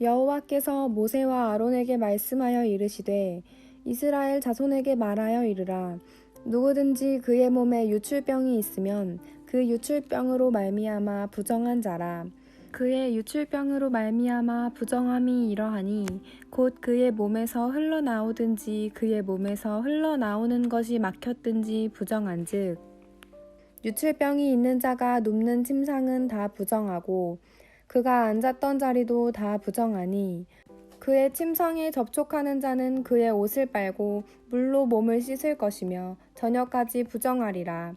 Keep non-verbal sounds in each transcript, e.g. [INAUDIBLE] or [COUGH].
여호와께서 모세와 아론에게 말씀하여 이르시되 이스라엘 자손에게 말하여 이르라. 누구든지 그의 몸에 유출병이 있으면 그 유출병으로 말미암아 부정한 자라. 그의 유출병으로 말미암아 부정함이 이러하니 곧 그의 몸에서 흘러나오든지 그의 몸에서 흘러나오는 것이 막혔든지 부정한즉 유출병이 있는 자가 눕는 침상은 다 부정하고 그가 앉았던 자리도 다 부정하니 그의 침상에 접촉하는 자는 그의 옷을 빨고 물로 몸을 씻을 것이며 저녁까지 부정하리라.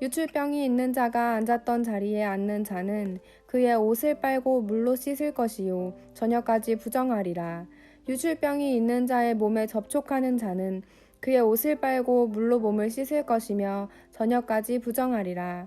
유출병이 있는 자가 앉았던 자리에 앉는 자는 그의 옷을 빨고 물로 씻을 것이요 저녁까지 부정하리라. 유출병이 있는 자의 몸에 접촉하는 자는 그의 옷을 빨고 물로 몸을 씻을 것이며 저녁까지 부정하리라.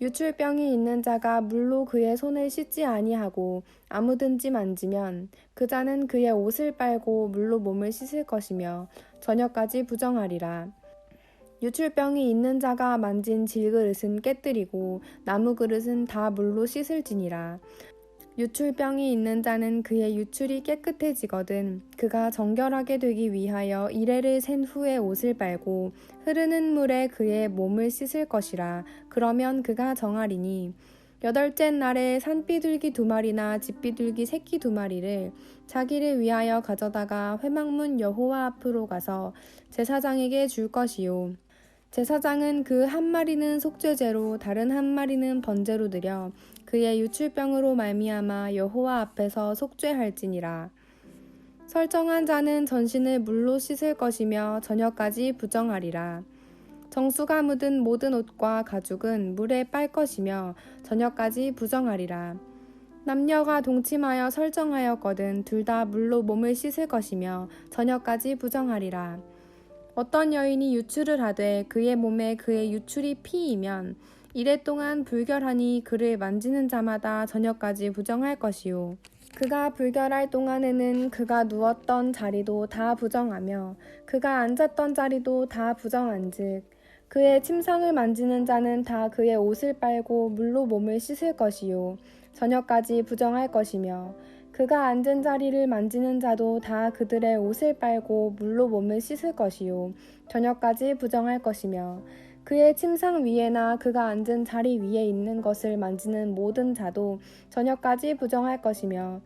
유출병이 있는 자가 물로 그의 손을 씻지 아니하고 아무든지 만지면 그 자는 그의 옷을 빨고 물로 몸을 씻을 것이며 저녁까지 부정하리라. 유출병이 있는 자가 만진 질그릇은 깨뜨리고 나무 그릇은 다 물로 씻을지니라. 유출병이 있는 자는 그의 유출이 깨끗해지거든 그가 정결하게 되기 위하여 이래를 센 후에 옷을 빨고 흐르는 물에 그의 몸을 씻을 것이라 그러면 그가 정하리니 여덟째 날에 산비둘기 두 마리나 집비둘기 새끼 두 마리를 자기를 위하여 가져다가 회막문 여호와 앞으로 가서 제사장에게 줄 것이요 제사장은 그 한 마리는 속죄제로 다른 한 마리는 번제로 드려 그의 유출병으로 말미암아 여호와 앞에서 속죄할지니라. 설정한 자는 전신을 물로 씻을 것이며 저녁까지 부정하리라. 정수가 묻은 모든 옷과 가죽은 물에 빨 것이며 저녁까지 부정하리라. 남녀가 동침하여 설정하였거든 둘 다 물로 몸을 씻을 것이며 저녁까지 부정하리라. 어떤 여인이 유출을 하되 그의 몸에 그의 유출이 피이면 이래 동안 불결하니 그를 만지는 자마다 저녁까지 부정할 것이요. 그가 불결할 동안에는 그가 누웠던 자리도 다 부정하며 그가 앉았던 자리도 다 부정한즉 그의 침상을 만지는 자는 다 그의 옷을 빨고 물로 몸을 씻을 것이요 저녁까지 부정할 것이며 그가 앉은 자리를 만지는 자도 다 그들의 옷을 빨고 물로 몸을 씻을 것이요 저녁까지 부정할 것이며 그의 침상 위에나 그가 앉은 자리 위에 있는 것을 만지는 모든 자도 저녁까지 부정할 것이며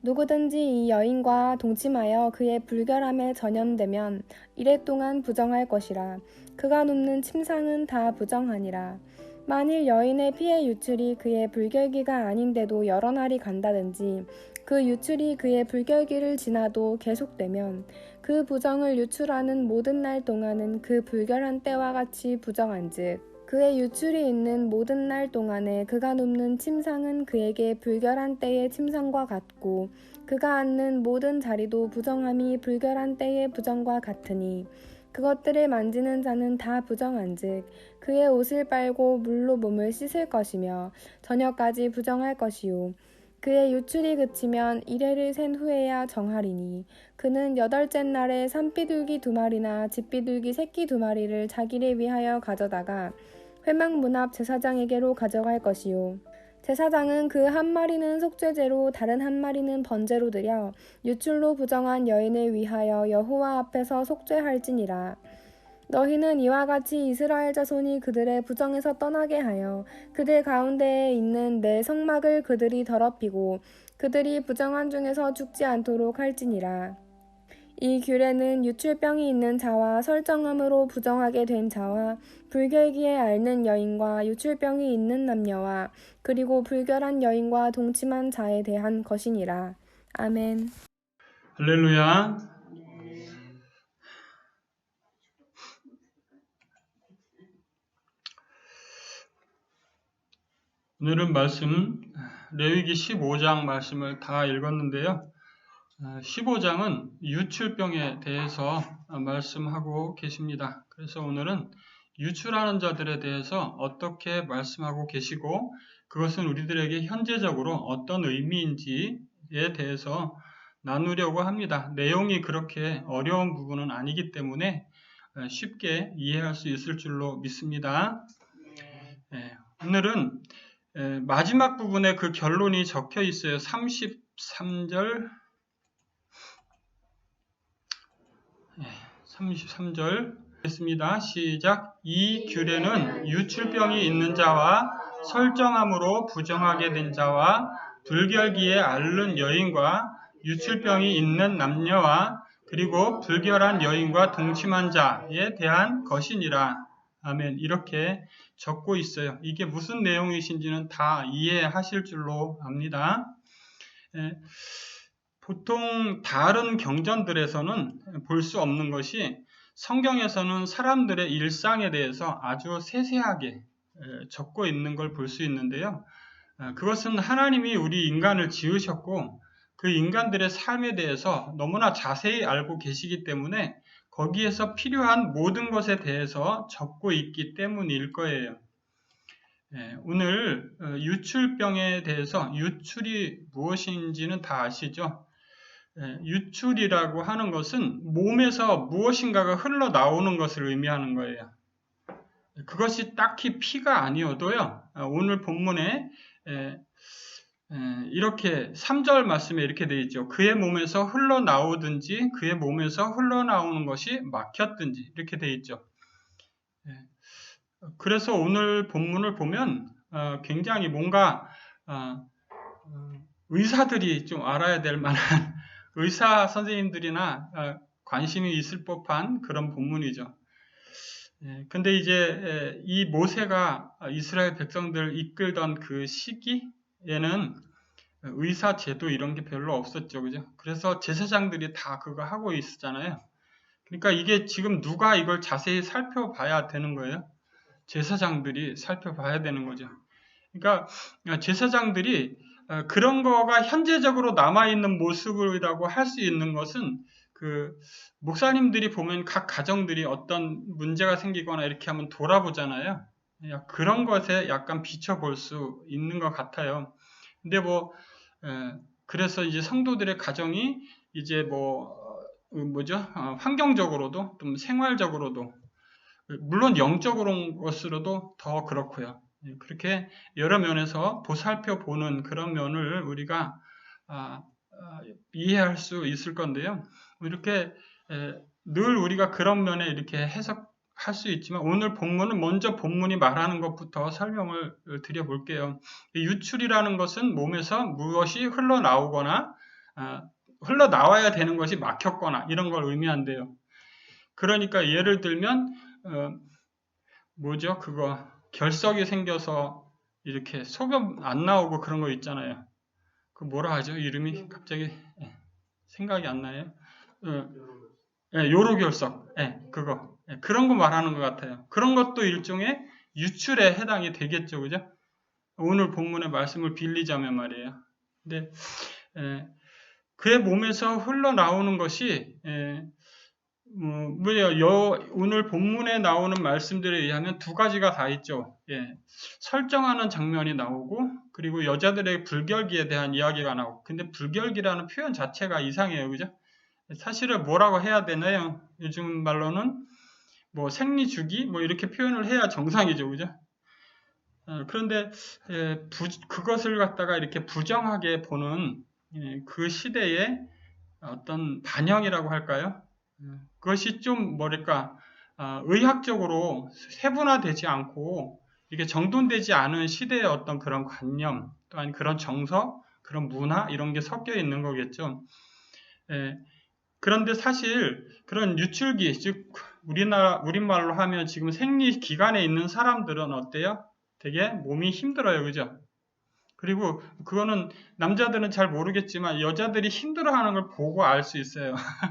누구든지 이 여인과 동침하여 그의 불결함에 전염되면 이래 동안 부정할 것이라. 그가 눕는 침상은 다 부정하니라. 만일 여인의 피해 유출이 그의 불결기가 아닌데도 여러 날이 간다든지 그 유출이 그의 불결기를 지나도 계속되면 그 부정을 유출하는 모든 날 동안은 그 불결한 때와 같이 부정한즉 그의 유출이 있는 모든 날 동안에 그가 눕는 침상은 그에게 불결한 때의 침상과 같고 그가 앉는 모든 자리도 부정함이 불결한 때의 부정과 같으니 그것들을 만지는 자는 다 부정한즉 그의 옷을 빨고 물로 몸을 씻을 것이며 저녁까지 부정할 것이요 그의 유출이 그치면 이래를 센 후에야 정하리니 그는 여덟째 날에 산비둘기 두 마리나 집비둘기 새끼 두 마리를 자기를 위하여 가져다가 회막 문 앞 제사장에게로 가져갈 것이요. 제사장은 그 한 마리는 속죄제로 다른 한 마리는 번제로 드려 유출로 부정한 여인을 위하여 여호와 앞에서 속죄할지니라 너희는 이와 같이 이스라엘 자손이 그들의 부정에서 떠나게 하여 그들 가운데에 있는 내 성막을 그들이 더럽히고 그들이 부정한 중에서 죽지 않도록 할지니라. 이 규례는 유출병이 있는 자와 설정함으로 부정하게 된 자와 불결기에 앓는 여인과 유출병이 있는 남녀와 그리고 불결한 여인과 동침한 자에 대한 것이니라. 아멘. 할렐루야. 오늘은 말씀 레위기 15장 말씀을 다 읽었는데요. 15장은 유출병에 대해서 어, 말씀하고 계십니다. 그래서 오늘은 유출하는 자들에 대해서 어떻게 말씀하고 계시고 그것은 우리들에게 현재적으로 어떤 의미인지에 대해서 나누려고 합니다. 내용이 그렇게 어려운 부분은 아니기 때문에 어, 쉽게 이해할 수 있을 줄로 믿습니다. 예, 오늘은 에, 마지막 부분에 그 결론이 적혀 있어요. 33절 33절 했습니다. 시작. 이 규례는 유출병이 있는 자와 설정함으로 부정하게 된 자와 불결기에 앓는 여인과 유출병이 있는 남녀와 그리고 불결한 여인과 동침한 자에 대한 것이니라. 아멘. 이렇게 적고 있어요. 이게 무슨 내용이신지는 다 이해하실 줄로 압니다. 예, 보통 다른 경전들에서는 볼 수 없는 것이 성경에서는 사람들의 일상에 대해서 아주 세세하게 에, 적고 있는 걸 볼 수 있는데요. 아, 그것은 하나님이 우리 인간을 지으셨고 그 인간들의 삶에 대해서 너무나 자세히 알고 계시기 때문에 거기에서 필요한 모든 것에 대해서 적고 있기 때문일 거예요. 예, 오늘 어, 유출병에 대해서 유출이 무엇인지는 다 아시죠? 예, 유출이라고 하는 것은 몸에서 무엇인가가 흘러나오는 것을 의미하는 거예요. 그것이 딱히 피가 아니어도요. 아, 오늘 본문에 에, 에, 이렇게 3절 말씀에 이렇게 되어 있죠. 그의 몸에서 흘러나오든지 그의 몸에서 흘러나오는 것이 막혔든지 이렇게 되어 있죠. 예. 그래서 오늘 본문을 보면 어, 굉장히 뭔가 어, 어, 의사들이 좀 알아야 될 만한 [LAUGHS] 의사 선생님들이나 어, 관심이 있을 법한 그런 본문이죠. 예, 근데 이제 에, 이 모세가 이스라엘 백성들을 이끌던 그 시기 에는 의사 제도 이런 게 별로 없었죠. 그죠? 그래서 제사장들이 다 그거 하고 있었잖아요. 그러니까 이게 지금 누가 이걸 자세히 살펴봐야 되는 거예요? 제사장들이 살펴봐야 되는 거죠. 그러니까 제사장들이 어, 그런 거가 현재적으로 남아있는 모습이라고 할 수 있는 것은 그 목사님들이 보면 각 가정들이 어떤 문제가 생기거나 이렇게 하면 돌아보잖아요. 그런 것에 약간 비춰볼 수 있는 것 같아요. 근데 뭐 에, 그래서 이제 성도들의 가정이 이제 뭐 어, 뭐죠 어, 환경적으로도 좀 생활적으로도 물론 영적으로 것으로도 더 그렇고요. 예, 그렇게 여러 면에서 보살펴 보는 그런 면을 우리가 아, 아, 이해할 수 있을 건데요. 이렇게 에, 늘 우리가 그런 면에 이렇게 해석 할 수 있지만 오늘 본문은 먼저 본문이 말하는 것부터 설명을 드려볼게요. 유출이라는 것은 몸에서 무엇이 흘러나오거나 아, 흘러나와야 되는 것이 막혔거나 이런 걸 의미한대요. 그러니까 예를 들면 어, 뭐죠 그거 결석이 생겨서 이렇게 소변 안 나오고 그런 거 있잖아요. 그 뭐라 하죠? 이름이 갑자기 예, 생각이 안 나요. 어, 예, 요로 결석, 예, 그거 예, 그런 거 말하는 것 같아요. 그런 것도 일종의 유출에 해당이 되겠죠, 그죠? 오늘 본문의 말씀을 빌리자면 말이에요. 근데 예, 그의 몸에서 흘러나오는 것이 예, 뭐, 여, 오늘 본문에 나오는 말씀들에 의하면 두 가지가 다 있죠. 예, 설정하는 장면이 나오고, 그리고 여자들의 불결기에 대한 이야기가 나오고, 근데 불결기라는 표현 자체가 이상해요. 그죠? 사실은 뭐라고 해야 되나요? 요즘 말로는 뭐 생리주기? 뭐 이렇게 표현을 해야 정상이죠. 그죠? 어, 그런데, 예, 부, 그것을 갖다가 이렇게 부정하게 보는 예, 그 시대의 어떤 반영이라고 할까요? 그것이 좀 뭐랄까 어, 의학적으로 세분화되지 않고 이게 정돈되지 않은 시대의 어떤 그런 관념 또한 그런 정서 그런 문화 이런 게 섞여 있는 거겠죠. 예, 그런데 사실 그런 유출기 즉 우리나라 우리말로 하면 지금 생리 기간에 있는 사람들은 어때요? 되게 몸이 힘들어요, 그죠? 그리고 그거는 남자들은 잘 모르겠지만 여자들이 힘들어하는 걸 보고 알 수 있어요. [LAUGHS]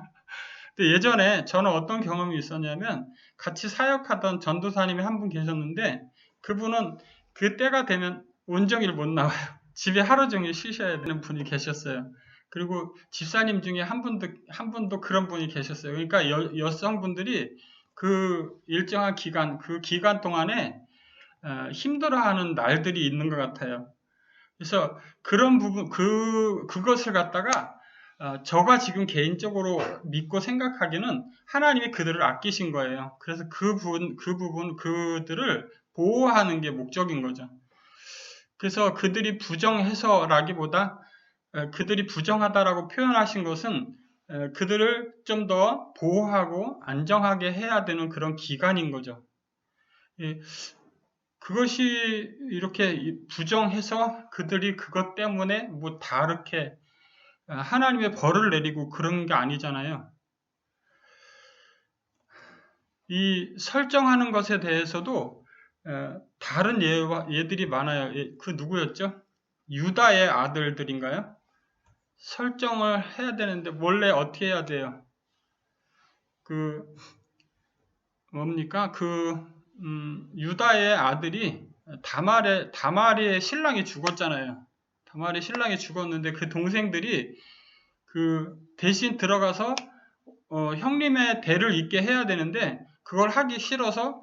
근데 예전에 저는 어떤 경험이 있었냐면 같이 사역하던 전도사님이 한 분 계셨는데 그분은 그 때가 되면 온종일 못 나와요. [LAUGHS] 집에 하루 종일 쉬셔야 되는 분이 계셨어요. 그리고 집사님 중에 한 분도 한 분도 그런 분이 계셨어요. 그러니까 여, 여성분들이 그 일정한 기간 그 기간 동안에 어, 힘들어하는 날들이 있는 것 같아요. 그래서 그런 부분 그 그것을 갖다가 어, 저가 지금 개인적으로 믿고 생각하기는 하나님이 그들을 아끼신 거예요. 그래서 그 부분 그 부분 그들을 보호하는 게 목적인 거죠. 그래서 그들이 부정해서라기보다 에, 그들이 부정하다라고 표현하신 것은 에, 그들을 좀 더 보호하고 안정하게 해야 되는 그런 기간인 거죠. 예, 그것이 이렇게 이- 부정해서 그들이 그것 때문에 뭐 다르게 어, 하나님의 벌을 내리고 그런 게 아니잖아요. 이 설정하는 것에 대해서도 어, 다른 예들이 많아요. 예, 그 누구였죠? 유다의 아들들인가요? 설정을 해야 되는데 원래 어떻게 해야 돼요? 그 뭡니까? 그 음, 유다의 아들이 다말의 다말의 신랑이 죽었잖아요. 다말의 신랑이 죽었는데 그 동생들이 그 대신 들어가서 어, 형님의 대를 잇게 해야 되는데 그걸 하기 싫어서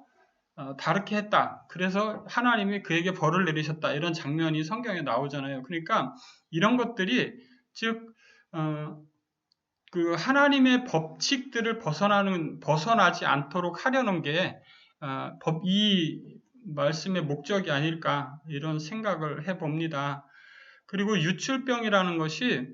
어, 다르게 했다. 그래서 하나님이 그에게 벌을 내리셨다. 이런 장면이 성경에 나오잖아요. 그러니까 이런 것들이 즉 어, 그 하나님의 법칙들을 벗어나는 벗어나지 않도록 하려는 게 어, 법, 이 말씀의 목적이 아닐까 이런 생각을 해봅니다. 그리고 유출병이라는 것이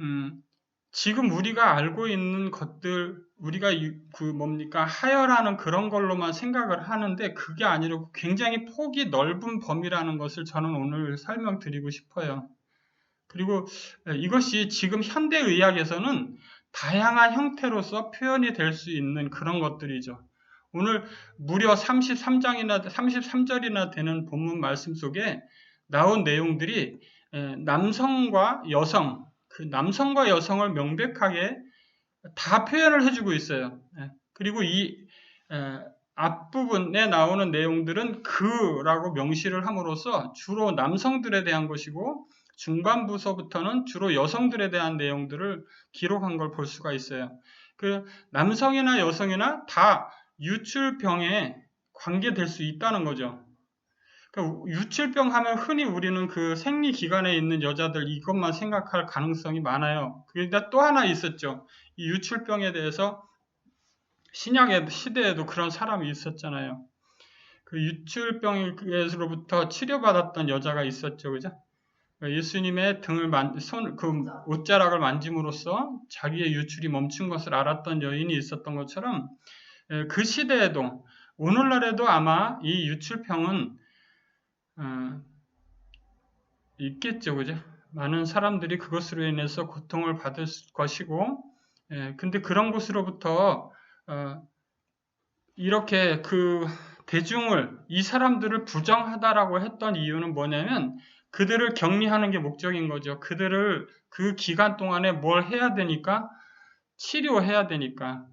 음, 지금 우리가 알고 있는 것들 우리가 유- 그 뭡니까 하혈하는 그런 걸로만 생각을 하는데 그게 아니라 굉장히 폭이 넓은 범위라는 것을 저는 오늘 설명드리고 싶어요. 그리고 이것이 지금 현대 의학에서는 다양한 형태로서 표현이 될 수 있는 그런 것들이죠. 오늘 무려 33장이나 33절이나 되는 본문 말씀 속에 나온 내용들이 에, 남성과 여성, 그 남성과 여성을 명백하게 다 표현을 해주고 있어요. 예. 그리고 이 에, 앞부분에 나오는 내용들은 그라고 명시를 함으로써 주로 남성들에 대한 것이고 중반부서부터는 주로 여성들에 대한 내용들을 기록한 걸 볼 수가 있어요. 그 남성이나 여성이나 다 유출병에 관계될 수 있다는 거죠. 그러니까 유출병 하면 흔히 우리는 그 생리 기간에 있는 여자들 이것만 생각할 가능성이 많아요. 그런데 또 하나 있었죠. 이 유출병에 대해서 신약의 시대에도 그런 사람이 있었잖아요. 그 유출병에서로부터 치료받았던 여자가 있었죠, 그죠? 예수님의 등을 만, 손, 그 옷자락을 만짐으로써 자기의 유출이 멈춘 것을 알았던 여인이 있었던 것처럼 에, 그 시대에도 오늘날에도 아마 이 유출병은 어, 있겠죠, 그죠? 많은 사람들이 그것으로 인해서 고통을 받을 것이고, 예, 근데 그런 곳으로부터 어, 이렇게 그 대중을 이 사람들을 부정하다라고 했던 이유는 뭐냐면 그들을 격리하는 게 목적인 거죠. 그들을 그 기간 동안에 뭘 해야 되니까 치료해야 되니까.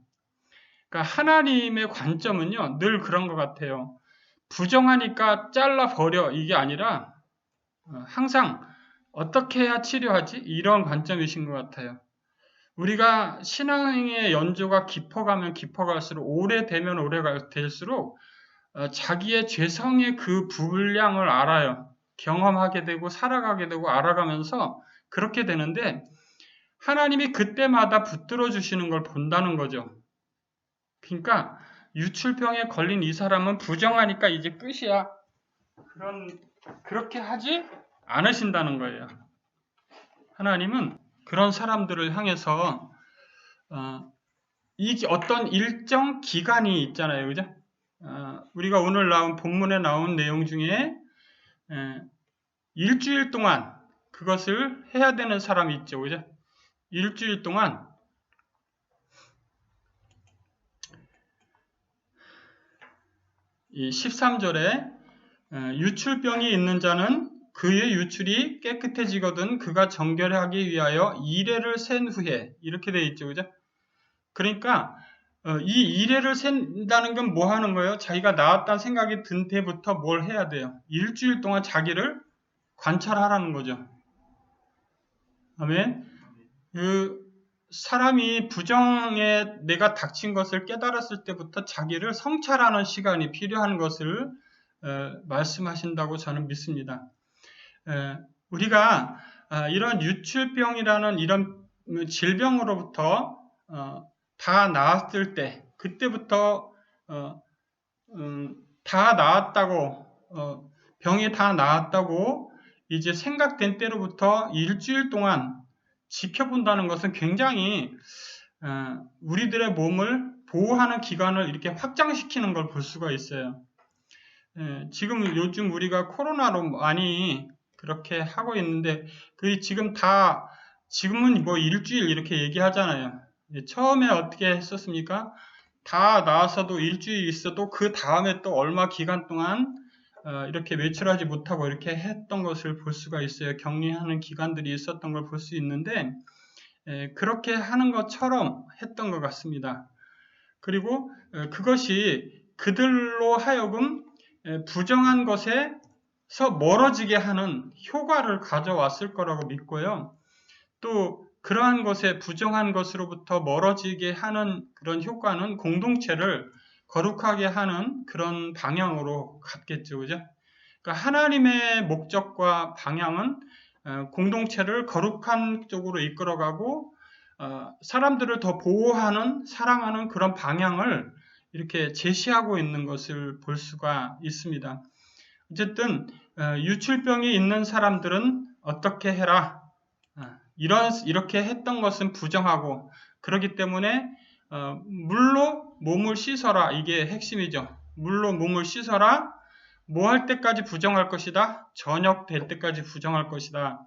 그러니까 하나님의 관점은요 늘 그런 것 같아요. 부정하니까 잘라 버려 이게 아니라 어, 항상 어떻게 해야 치료하지 이런 관점이신 것 같아요. 우리가 신앙의 연조가 깊어가면 깊어갈수록 오래되면 오래될수록 어, 자기의 죄성의 그 분량을 알아요. 경험하게 되고 살아가게 되고 알아가면서 그렇게 되는데 하나님이 그때마다 붙들어 주시는 걸 본다는 거죠. 그러니까 유출병에 걸린 이 사람은 부정하니까 이제 끝이야. 그런 그렇게 하지 않으신다는 거예요. 하나님은 그런 사람들을 향해서 어, 이 어떤 일정 기간이 있잖아요, 그죠? 어, 우리가 오늘 나온 본문에 나온 내용 중에 에, 일주일 동안 그것을 해야 되는 사람이 있죠, 그죠? 일주일 동안 이 13절에 유출병이 있는 자는 그의 유출이 깨끗해지거든 그가 정결하기 위하여 이래를 센 후에 이렇게 돼 있죠, 그죠? 그러니까 어, 이 이래를 센다는 건 뭐 하는 거예요? 자기가 나왔다는 생각이 든 때부터 뭘 해야 돼요? 일주일 동안 자기를 관찰하라는 거죠. 아멘. 그 사람이 부정에 내가 닥친 것을 깨달았을 때부터 자기를 성찰하는 시간이 필요한 것을 어, 말씀하신다고 저는 믿습니다. 에, 우리가 아, 이런 유출병이라는 이런 질병으로부터 어, 다 나았을 때 그때부터 어, 음, 다 나았다고 어, 병이 다 나았다고 이제 생각된 때로부터 일주일 동안 지켜본다는 것은 굉장히 어, 우리들의 몸을 보호하는 기간을 이렇게 확장시키는 걸 볼 수가 있어요. 예, 지금 요즘 우리가 코로나로 많이 그렇게 하고 있는데 그 지금 다 지금은 뭐 일주일 이렇게 얘기하잖아요. 예, 처음에 어떻게 했었습니까? 다 나와서도 일주일 있어도 그 다음에 또 얼마 기간 동안 어, 이렇게 외출하지 못하고 이렇게 했던 것을 볼 수가 있어요. 격리하는 기간들이 있었던 걸 볼 수 있는데 에, 그렇게 하는 것처럼 했던 것 같습니다. 그리고 어, 그것이 그들로 하여금 에, 부정한 것에서 멀어지게 하는 효과를 가져왔을 거라고 믿고요. 또 그러한 것에 부정한 것으로부터 멀어지게 하는 그런 효과는 공동체를 거룩하게 하는 그런 방향으로 갔겠죠. 그죠? 그러니까 하나님의 목적과 방향은 어, 공동체를 거룩한 쪽으로 이끌어가고 어, 사람들을 더 보호하는 사랑하는 그런 방향을 이렇게 제시하고 있는 것을 볼 수가 있습니다. 어쨌든 어, 유출병이 있는 사람들은 어떻게 해라 이런 이렇게 했던 것은 부정하고 그렇기 때문에 어, 물로 몸을 씻어라 이게 핵심이죠. 물로 몸을 씻어라. 뭐 할 때까지 부정할 것이다. 저녁 될 때까지 부정할 것이다.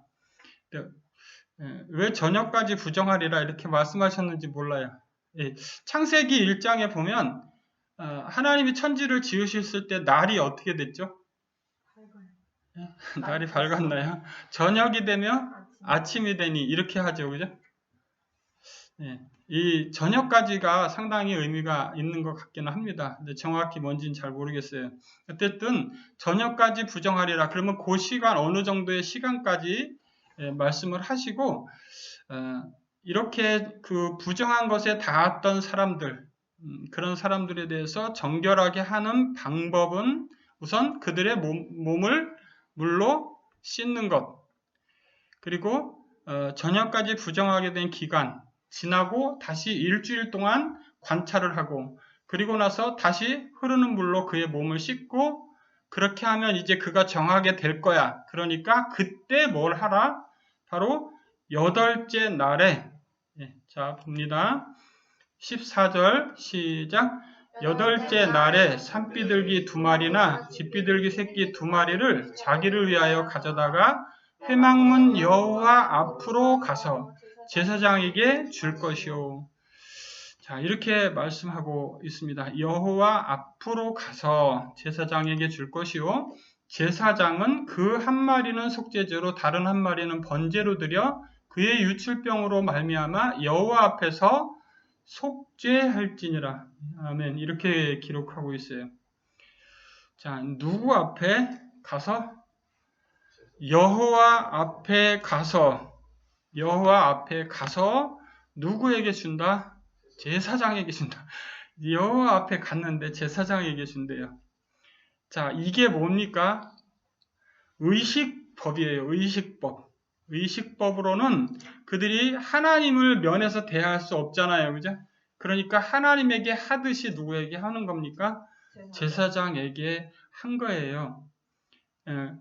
예, 왜 저녁까지 부정하리라 이렇게 말씀하셨는지 몰라요. 예, 창세기 1장에 보면 어, 하나님이 천지를 지으셨을 때 날이 어떻게 됐죠? 예, [LAUGHS] 날이 밝았나요? 저녁이 되면 아침이 되니 이렇게 하죠, 그죠? 예, 이 저녁까지가 상당히 의미가 있는 것 같기는 합니다. 근데 정확히 뭔지는 잘 모르겠어요. 어쨌든 저녁까지 부정하리라. 그러면 그 시간 어느 정도의 시간까지 예, 말씀을 하시고 어, 이렇게 그 부정한 것에 닿았던 사람들 음, 그런 사람들에 대해서 정결하게 하는 방법은 우선 그들의 몸, 몸을 물로 씻는 것 그리고 어, 저녁까지 부정하게 된 기간 지나고 다시 일주일 동안 관찰을 하고 그리고 나서 다시 흐르는 물로 그의 몸을 씻고 그렇게 하면 이제 그가 정하게 될 거야. 그러니까 그때 뭘 하라? 바로 여덟째 날에 예, 자 봅니다. 14절 시작 여덟째 날에 산비둘기 두 마리나 집비둘기 새끼 두 마리를 자기를 위하여 가져다가 회막문 여호와 앞으로 가서 제사장에게 줄 것이요. 자, 이렇게 말씀하고 있습니다. 여호와 앞으로 가서 제사장에게 줄 것이요. 제사장은 그 한 마리는 속죄제로 다른 한 마리는 번제로 드려 그의 유출병으로 말미암아 여호와 앞에서 속죄할지니라. 아멘. 이렇게 기록하고 있어요. 자, 누구 앞에 가서 여호와 앞에 가서 여호와 앞에 가서 누구에게 준다? 제사장에게 준다. 여호와 앞에 갔는데 제사장에게 준대요. 자, 이게 뭡니까? 의식법이에요. 의식법. 의식법으로는 그들이 하나님을 면해서 대할 수 없잖아요. 그죠? 그러니까 하나님에게 하듯이 누구에게 하는 겁니까? 제사장에게 한 거예요. 예.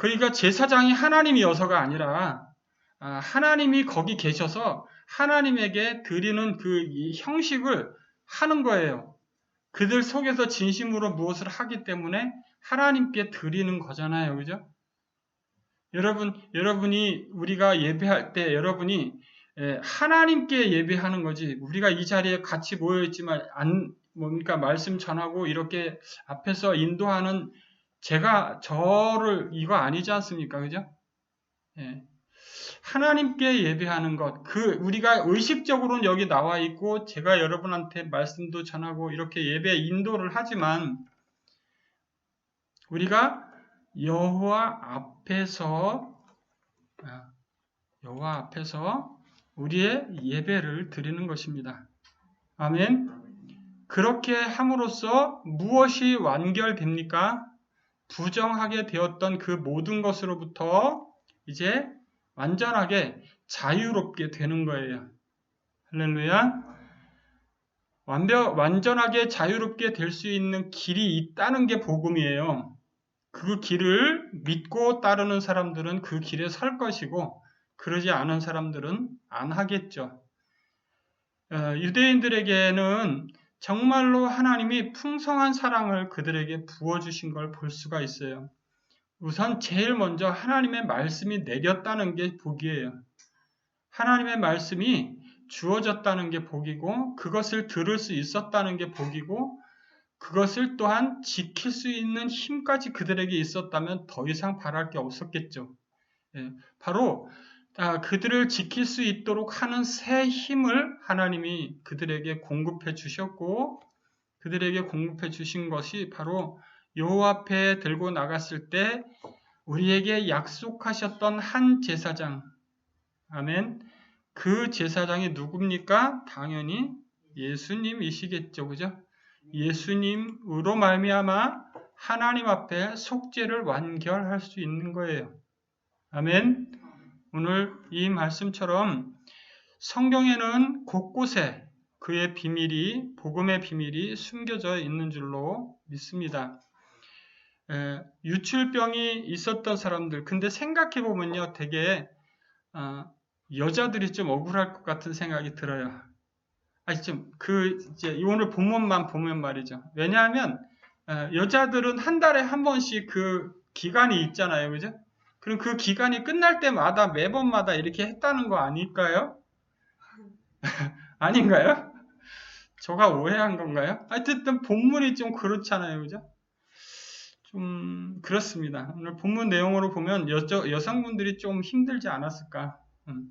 그러니까 제사장이 하나님이어서가 아니라 아, 하나님이 거기 계셔서 하나님에게 드리는 그 형식을 하는 거예요. 그들 속에서 진심으로 무엇을 하기 때문에 하나님께 드리는 거잖아요. 그죠? 여러분, 여러분이 우리가 예배할 때 여러분이 하나님께 예배하는 거지. 우리가 이 자리에 같이 모여 있지만 안 뭡니까 말씀 전하고 이렇게 앞에서 인도하는 제가 저를 이거 아니지 않습니까? 그죠? 예. 하나님께 예배하는 것, 그 우리가 의식적으로는 여기 나와 있고 제가 여러분한테 말씀도 전하고 이렇게 예배 인도를 하지만 우리가 여호와 앞에서 아, 여호와 앞에서 우리의 예배를 드리는 것입니다. 아멘. 그렇게 함으로써 무엇이 완결됩니까? 부정하게 되었던 그 모든 것으로부터 이제 완전하게 자유롭게 되는 거예요. 할렐루야. 완벽, 완전하게 자유롭게 될 수 있는 길이 있다는 게 복음이에요. 그 길을 믿고 따르는 사람들은 그 길에 설 것이고, 그러지 않은 사람들은 안 하겠죠. 어, 유대인들에게는 정말로 하나님이 풍성한 사랑을 그들에게 부어주신 걸 볼 수가 있어요. 우선 제일 먼저 하나님의 말씀이 내렸다는 게 복이에요. 하나님의 말씀이 주어졌다는 게 복이고, 그것을 들을 수 있었다는 게 복이고, 그것을 또한 지킬 수 있는 힘까지 그들에게 있었다면 더 이상 바랄 게 없었겠죠. 예, 바로 아, 그들을 지킬 수 있도록 하는 새 힘을 하나님이 그들에게 공급해 주셨고 그들에게 공급해 주신 것이 바로 요 앞에 들고 나갔을 때 우리에게 약속하셨던 한 제사장 아멘 그 제사장이 누굽니까? 당연히 예수님이시겠죠. 그죠? 예수님으로 말미암아 하나님 앞에 속죄를 완결할 수 있는 거예요. 아멘. 오늘 이 말씀처럼 성경에는 곳곳에 그의 비밀이 복음의 비밀이 숨겨져 있는 줄로 믿습니다. 에, 유출병이 있었던 사람들 근데 생각해 보면요, 되게 어, 여자들이 좀 억울할 것 같은 생각이 들어요. 아니 좀 그 이제 오늘 본문만 보면 말이죠. 왜냐하면 어, 여자들은 한 달에 한 번씩 그 기간이 있잖아요, 그죠? 그럼 그 기간이 끝날 때마다 매번마다 이렇게 했다는 거 아닐까요? [LAUGHS] 아닌가요? 저가 오해한 건가요? 하여튼 본문이 좀 그렇잖아요, 그죠? 좀 그렇습니다. 오늘 본문 내용으로 보면 여, 여성분들이 좀 힘들지 않았을까? 음.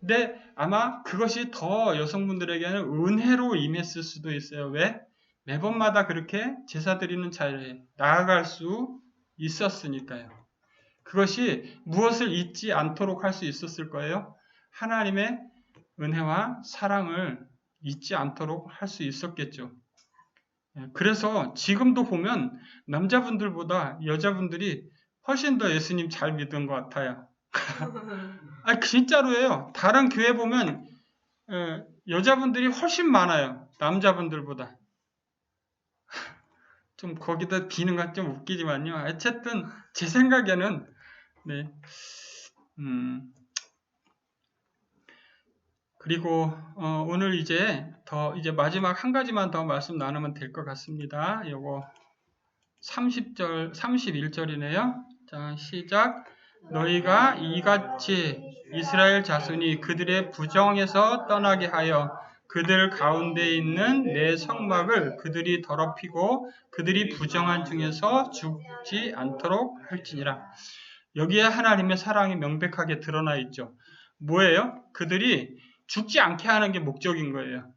근데 아마 그것이 더 여성분들에게는 은혜로 임했을 수도 있어요. 왜? 매번마다 그렇게 제사 드리는 자리에 나아갈 수 있었으니까요. 그것이 무엇을 잊지 않도록 할 수 있었을 거예요. 하나님의 은혜와 사랑을 잊지 않도록 할 수 있었겠죠. 예, 그래서 지금도 보면 남자분들보다 여자분들이 훨씬 더 예수님 잘 믿은 것 같아요. [LAUGHS] 아 진짜로예요. 다른 교회 보면 예, 여자분들이 훨씬 많아요. 남자분들보다. [LAUGHS] 좀 거기다 비는 건 좀 웃기지만요. 어쨌든 제 생각에는 네. 음. 그리고 어, 오늘 이제 더 이제 마지막 한 가지만 더 말씀 나누면 될 것 같습니다. 요거 30절 31절이네요. 자, 시작. 너희가 이같이 이스라엘 자손이 그들의 부정에서 떠나게 하여 그들 가운데 있는 내 성막을 그들이 더럽히고 그들이 부정한 중에서 죽지 않도록 할지니라. 여기에 하나님의 사랑이 명백하게 드러나 있죠. 뭐예요? 그들이 죽지 않게 하는 게 목적인 거예요.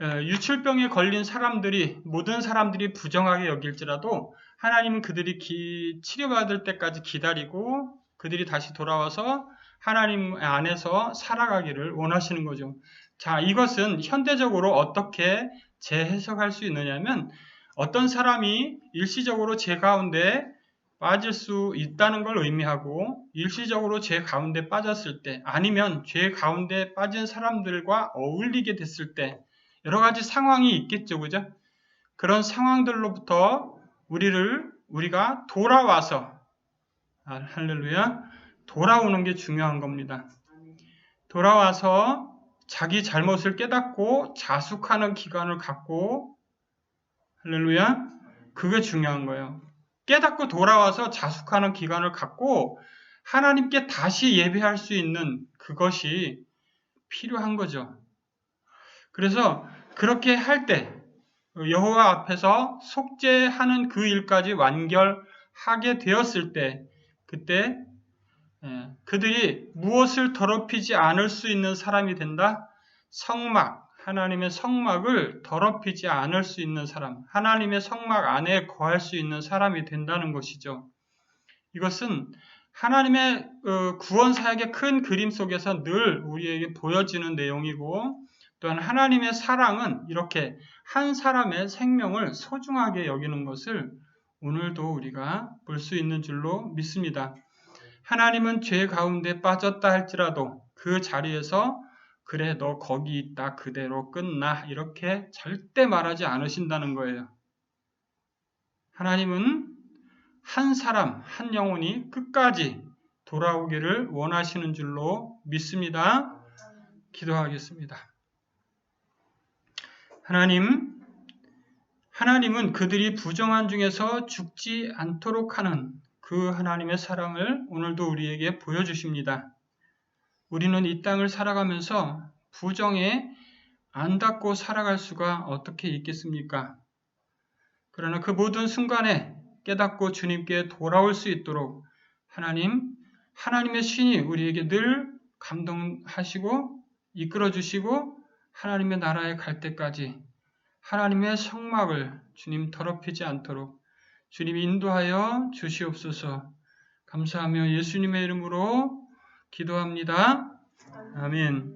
유출병에 걸린 사람들이 모든 사람들이 부정하게 여길지라도 하나님은 그들이 기, 치료받을 때까지 기다리고 그들이 다시 돌아와서 하나님 안에서 살아가기를 원하시는 거죠. 자, 이것은 현대적으로 어떻게 재해석할 수 있느냐면 어떤 사람이 일시적으로 제 가운데 빠질 수 있다는 걸 의미하고 일시적으로 죄 가운데 빠졌을 때 아니면 죄 가운데 빠진 사람들과 어울리게 됐을 때 여러 가지 상황이 있겠죠. 그죠? 그런 상황들로부터 우리를 우리가 돌아와서 아, 할렐루야 돌아오는 게 중요한 겁니다. 돌아와서 자기 잘못을 깨닫고 자숙하는 기간을 갖고 할렐루야 그게 중요한 거예요. 깨닫고 돌아와서 자숙하는 기간을 갖고 하나님께 다시 예배할 수 있는 그것이 필요한 거죠. 그래서 그렇게 할 때 여호와 앞에서 속죄하는 그 일까지 완결하게 되었을 때 그때 예, 그들이 무엇을 더럽히지 않을 수 있는 사람이 된다? 성막, 하나님의 성막을 더럽히지 않을 수 있는 사람, 하나님의 성막 안에 거할 수 있는 사람이 된다는 것이죠. 이것은 하나님의 어, 구원 사역의 큰 그림 속에서 늘 우리에게 보여지는 내용이고 또한 하나님의 사랑은 이렇게 한 사람의 생명을 소중하게 여기는 것을 오늘도 우리가 볼 수 있는 줄로 믿습니다. 하나님은 죄 가운데 빠졌다 할지라도 그 자리에서 그래 너 거기 있다 그대로 끝나 이렇게 절대 말하지 않으신다는 거예요. 하나님은 한 사람 한 영혼이 끝까지 돌아오기를 원하시는 줄로 믿습니다. 기도하겠습니다. 하나님, 하나님은 그들이 부정한 중에서 죽지 않도록 하는 그 하나님의 사랑을 오늘도 우리에게 보여주십니다. 우리는 이 땅을 살아가면서 부정에 안 닿고 살아갈 수가 어떻게 있겠습니까? 그러나 그 모든 순간에 깨닫고 주님께 돌아올 수 있도록 하나님, 하나님의 신이 우리에게 늘 감동하시고 이끌어 주시고 하나님의 나라에 갈 때까지 하나님의 성막을 주님 더럽히지 않도록 주님 인도하여 주시옵소서 감사하며 예수님의 이름으로 기도합니다. 아멘.